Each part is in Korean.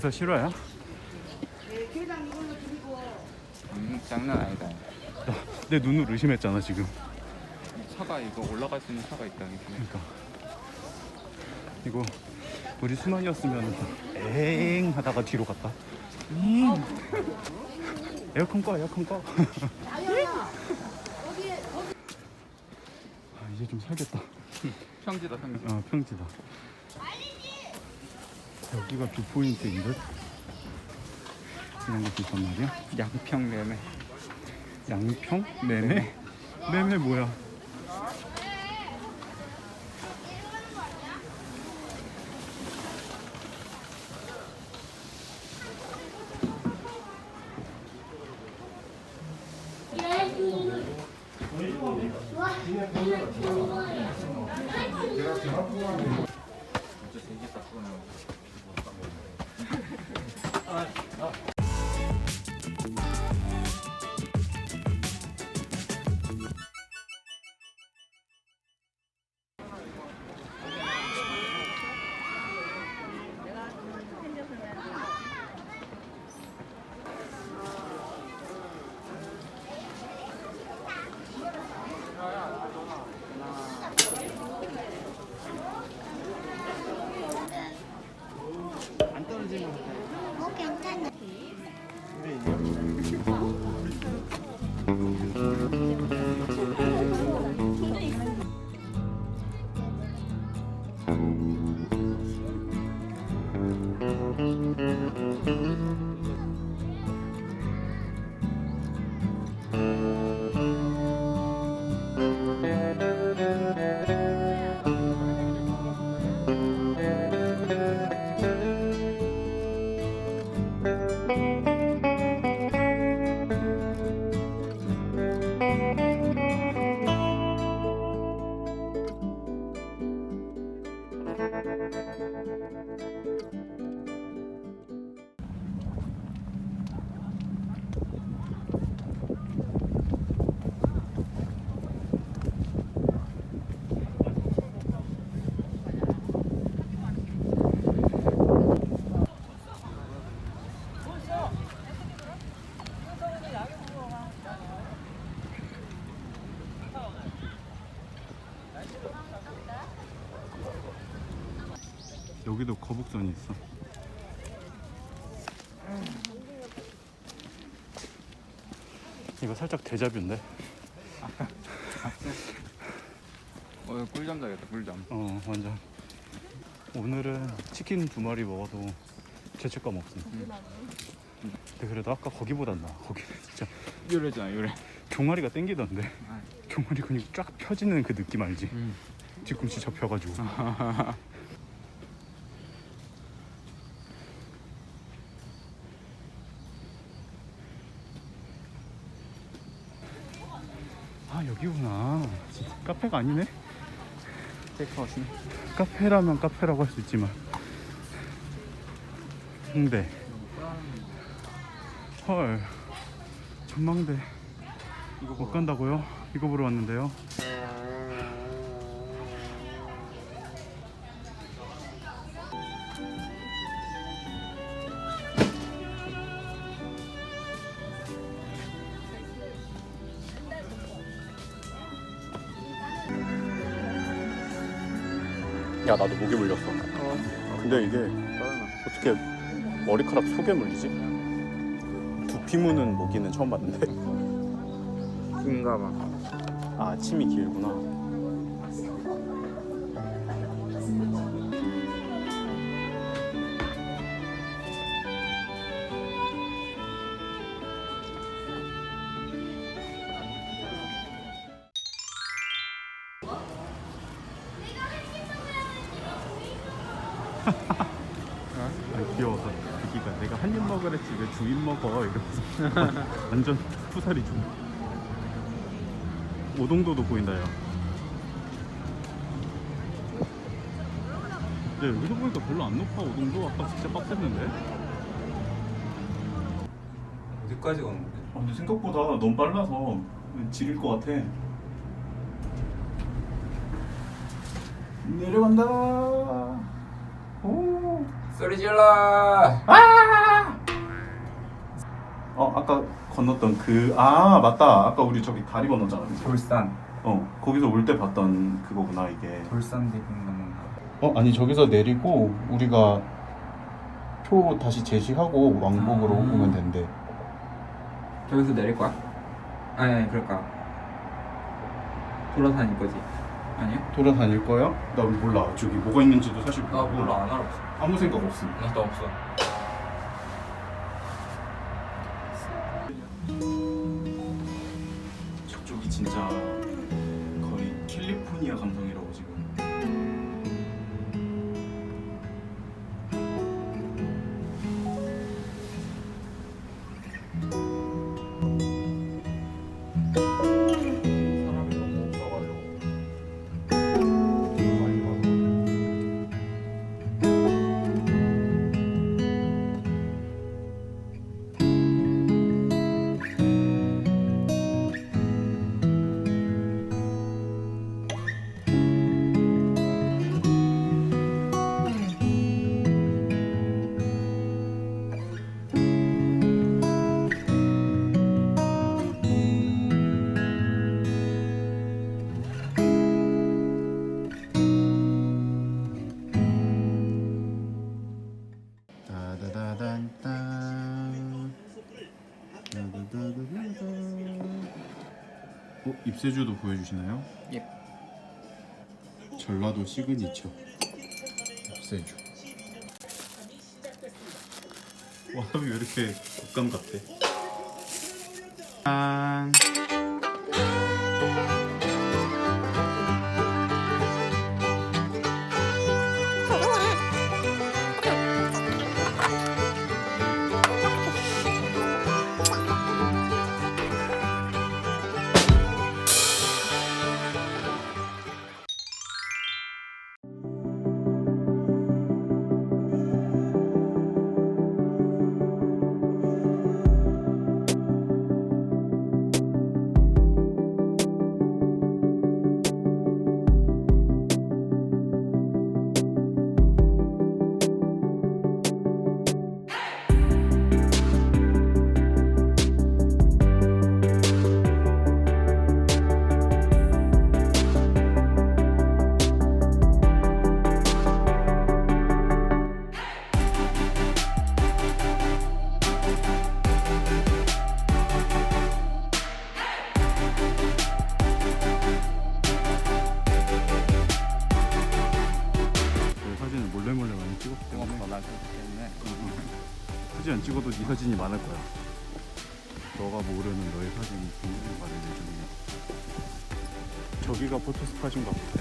검사 실화야? 음, 장난 아니다. 내 눈을 의심했잖아 지금. 차가 이거 올라갈 수 있는 차가 있다. 이게. 그러니까 이거 우리 수만이었으면 엥 하다가 뒤로 갔다. 잉. 에어컨 꺼 에어컨 꺼. 아 이제 좀 살겠다. 평지다 평지. 아 평지다. 여기가 뷰 포인트인 듯. 이런 것도 있단 말이야. 양평 매매. 양평 매매 매매 뭐야? 어, 괜찮아. 여기도 거 북선이 있어. 이거 살짝 데자뷰인데? 어, 꿀잠 자겠다. 꿀잠. 어, 완전. 오늘은 치킨 두 마리 먹어도 죄책감 없음. 근데 그래도 아까 거기보단 나. 거기는 진짜 요래잖아 요래. 종아리가 땡기던데. 아. 종아리 근육 쫙 펴지는 그 느낌 알지? 음. 뒤꿈치 접혀가지고. 여기구나. 카페가 아니네. 테이크아웃이네. 카페라면 카페라고 할 수 있지만. 홍대. 헐. 전망대. 이거 못 간다고요? 이거 보러 왔는데요. 야 나도 목이 물렸어. 근데 이게. 어떻게 머리카락 속에 물리지? 두피 무는 모기는 처음 봤는데. 긴가 봐. 아 침이 길구나. 먹으랬지. 왜두입 먹어? 이러면서. 완전 푸살이 좀 오동도도 보인다 야. 야 여기서 보니까 별로 안 높아. 오동도? 아까 진짜 빡셌는데? 어디까지 가는 건데? 아, 근데 생각보다 너무 빨라서 지릴 것 같아. 내려간다. 오. 소리 질러. 어 아까 건넜던 그 아 맞다 아까 우리 저기 다리 건넜잖아 그치? 돌산. 어 거기서 올 때 봤던 그거구나 이게 돌산 대군가 뭔가. 어 아니 저기서 내리고 우리가 표 다시 제시하고 왕복으로 아. 오면 된대 저기서 내릴 거야? 아니 아니 그럴까. 돌아다닐 거지. 아니야? 돌아다닐 거야? 나 몰라 저기 뭐가 있는지도 사실 나 몰라 안 알아봤어. 아무 생각 없음 나도 없어. 캘리포니 어? 입세주도 보여주시나요? 예. 전라도 시그니처 입세주 와사비 왜 이렇게 곶감 같아? 짠 굳이 안 찍어도 네 사진이 많을 거야. 너가 모르는 너의 사진이 굉장히 많을 예정이야. 저기가 포토 스팟인가 보다.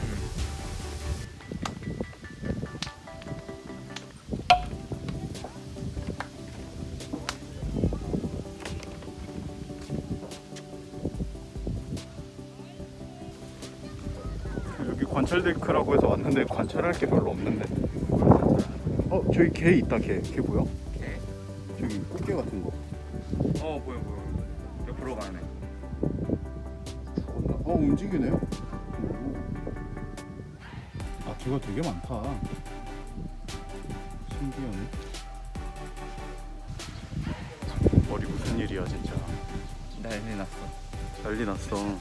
여기 관찰 데크라고 해서 왔는데 관찰할 게 별로 없는데. 어 저기 개 있다 개. 개 뭐야? 저기 꽃게 같은 거. 어 보여 보여. 옆으로 가네. 죽었나? 어 움직이네. 아 개가 되게 많다. 신기하네. 머리 무슨 일이야 진짜. 난리 났어. 난리 났어.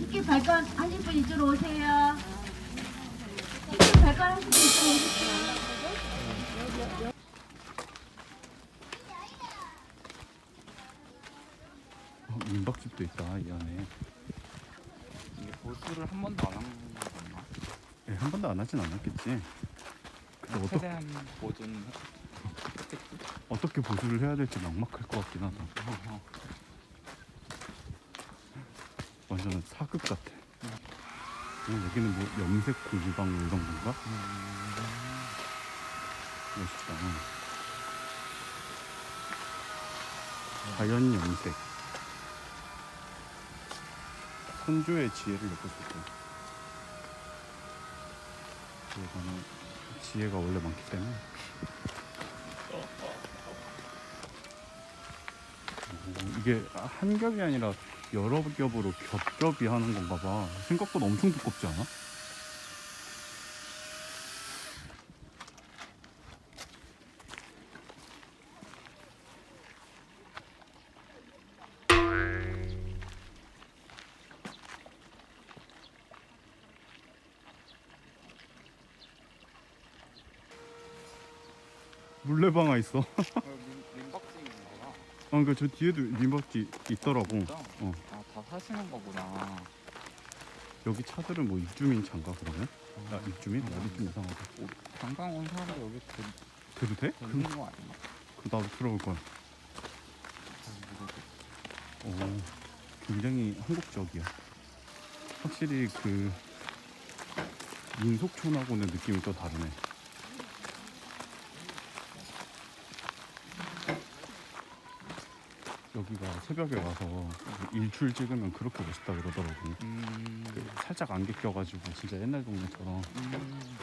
이렇게 발권 하실 분 이쪽으로 오세요. 이렇게 발권 하실 분 이쪽으로 오세요. 어, 민박집도 있다 이 안에. 이게 보수를 한 번도 안 한 건가? 예, 한 번도 안 하진 않았겠지. 근데 어떻게 최대한 보존. 어떻게 보수를 해야 될지 막막할 것 같긴 하다. 어, 완전 사극 같아. 어, 여기는 뭐 염색 공방 뭐 이런 건가? 멋있다. 자연 염색. 선조의 지혜를 있고. 그거는 지혜가 원래 많기 때문에 오, 이게 한 겹이 아니라 여러 겹으로 겹겹이 하는 건가 봐 생각보다 엄청 두껍지 않아? 물레방아 있어 어. 아, 그저 뒤에도 민박지 있더라고. 진짜? 어. 아, 다 사시는 거구나. 여기 차들은 뭐 입주민 차인가 그러면? 아, 입주민? 나도 좀 이상하다. 관광 온 사람들 여기 들, 돼도 돼? 그럼 거 아니야? 그 나도 들어볼 거야. 오, 굉장히 한국적이야. 확실히 그 민속촌하고는 느낌이 또 다르네. 여기가 새벽에 와서 일출 찍으면 그렇게 멋있다 그러더라고. 음, 그 살짝 안개 껴가지고 진짜 옛날 동네처럼. 음,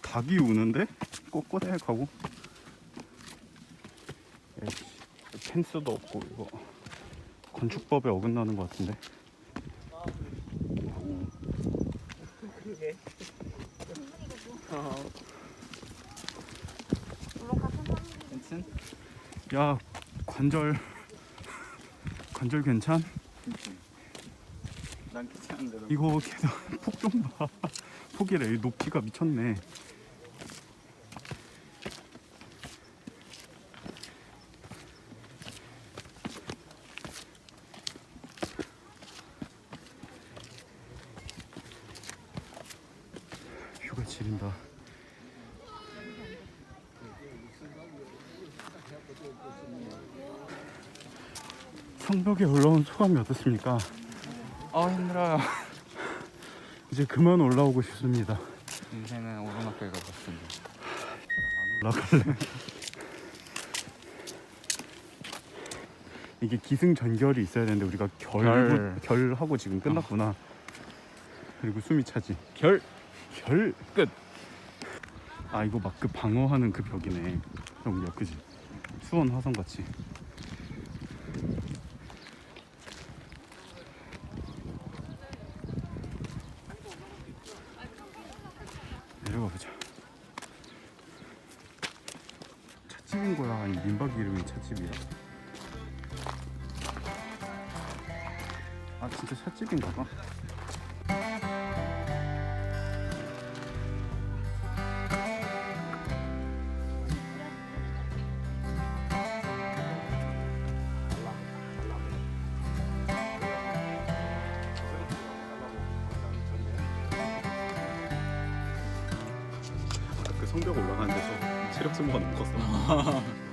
닭이 우는데? 가고 에이씨, 펜스도 없고 이거 건축법에 어긋나는 것 같은데. 오. 괜 찮? 야 관절 관절 괜찮? 난 괜찮은데 너. 이거 계속 폭좀 봐. 폭이래. 이 높이가 미쳤네. 뷰가 지린다. 성벽에 올라온 소감이 어떻습니까? 아 힘들어요. 이제 그만 올라오고 싶습니다. 인생은 오르막길 가봤습니다. 올라갈래. 이게 기승전결이 있어야 되는데 우리가 결, 결. 결하고 지금 끝났구나. 그리고 숨이 차지. 결. 결 끝. 아 이거 막 그 방어하는 그 벽이네. 형이야 그지? 수원 화성 같이. 내려가 보자. 찻집인 거야 아니 민박 이름이 찻집이야? 아 진짜 찻집인가 봐. 그 성벽 올라가는 데서 체력 소모가 너무 컸어.